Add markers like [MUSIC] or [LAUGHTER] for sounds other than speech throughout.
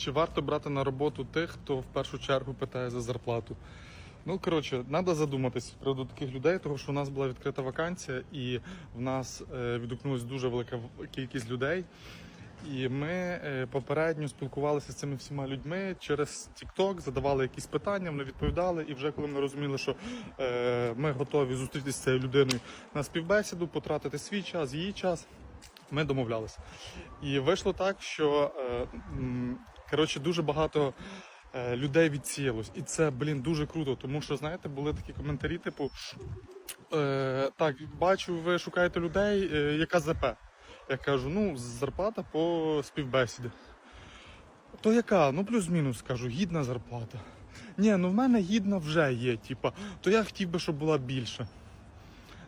Чи варто брати на роботу тих, хто в першу чергу питає за зарплату? Ну, коротше, треба задуматись з приводу таких людей, тому що у нас була відкрита вакансія, і в нас е, відгукнулась дуже велика кількість людей. І ми е, попередньо спілкувалися з цими всіма людьми через TikTok, задавали якісь питання, вони відповідали. І вже коли ми розуміли, що е, ми готові зустрітися з цією людиною на співбесіду, потратити свій час, її час, ми домовлялися. І вийшло так, що е, коротше, дуже багато е, людей відсіялось. І це, блін, дуже круто, тому що, знаєте, були такі коментарі, типу. Е, так, бачу, ви шукаєте людей, е, яка ЗП. Я кажу, ну, зарплата по співбесіді. То яка? Ну, плюс-мінус кажу, гідна зарплата. Ні, ну в мене гідна вже є, типа, то я хотів би, щоб була більше.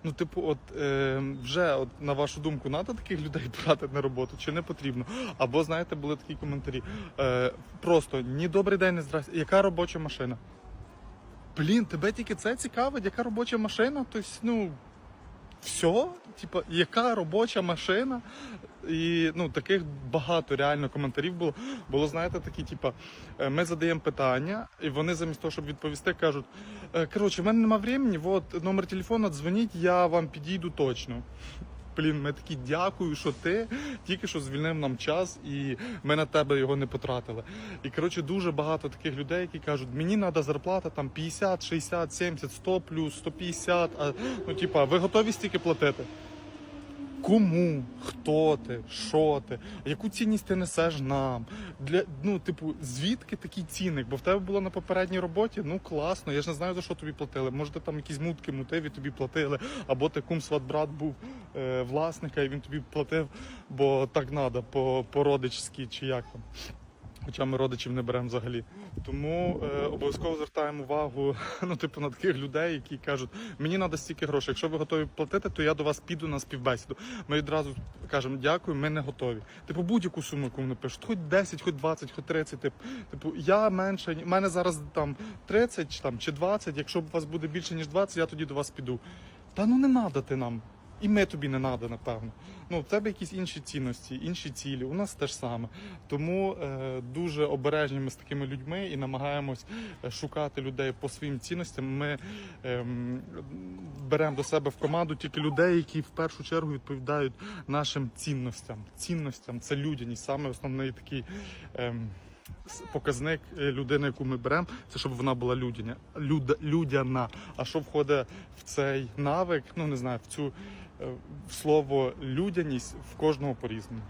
Ну, типу, от е, вже, от, на вашу думку, треба таких людей [LAUGHS] брати на роботу чи не потрібно? Або, знаєте, були такі коментарі. Е, просто ні добрий день, не здрасте. Яка робоча машина? Блін, тебе тільки це цікавить, яка робоча машина? Тобто, ну, все, типа, яка робоча машина? І ну, таких багато реально коментарів було. Було, знаєте, такі, типа, е, ми задаємо питання, і вони замість того, щоб відповісти, кажуть: «Е, коротше, в мене нема времени, от номер телефону, дзвоніть, я вам підійду точно. Блін, ми такі дякую, що ти тільки що звільнив нам час, і ми на тебе його не потратили. І коротше, дуже багато таких людей, які кажуть, мені треба зарплата там 50, 60, 70, 100 плюс, 150. А ну, типа, ви готові стільки платити? Кому, хто ти, що ти, яку цінність ти несеш нам? Для ну, типу, звідки такий цінник? Бо в тебе було на попередній роботі, ну класно. Я ж не знаю за що тобі платили. Може, ти там якісь мутки мутиві тобі платили, або ти кум сват брат був е, власника, і він тобі платив, бо так треба, по, по родичськи чи як там. Хоча ми родичів не беремо взагалі. Тому е, обов'язково звертаємо увагу [LAUGHS] ну, типу, на таких людей, які кажуть, мені треба стільки грошей. Якщо ви готові платити, то я до вас піду на співбесіду. Ми відразу кажемо дякую, ми не готові. Типу, будь-яку суму, яку вони пишуть, хоч 10, хоч 20, хоч 30. Типу, типу я менше, в мене зараз там 30 чи, там, чи 20, якщо у вас буде більше, ніж 20, я тоді до вас піду. Та ну не надо ти нам. І ми тобі не треба, напевно. Ну, в тебе якісь інші цінності, інші цілі. У нас теж саме. Тому е, дуже обережні ми з такими людьми і намагаємось е, шукати людей по своїм цінностям. Ми ем, беремо до себе в команду тільки людей, які в першу чергу відповідають нашим цінностям. Цінностям це людяність, саме основний такий. С- Показник е, людини, яку ми беремо, це щоб вона була людяня, люд, людяна. А що входить в цей навик? Ну не знаю, в цю е, в слово людяність в кожного по-різному.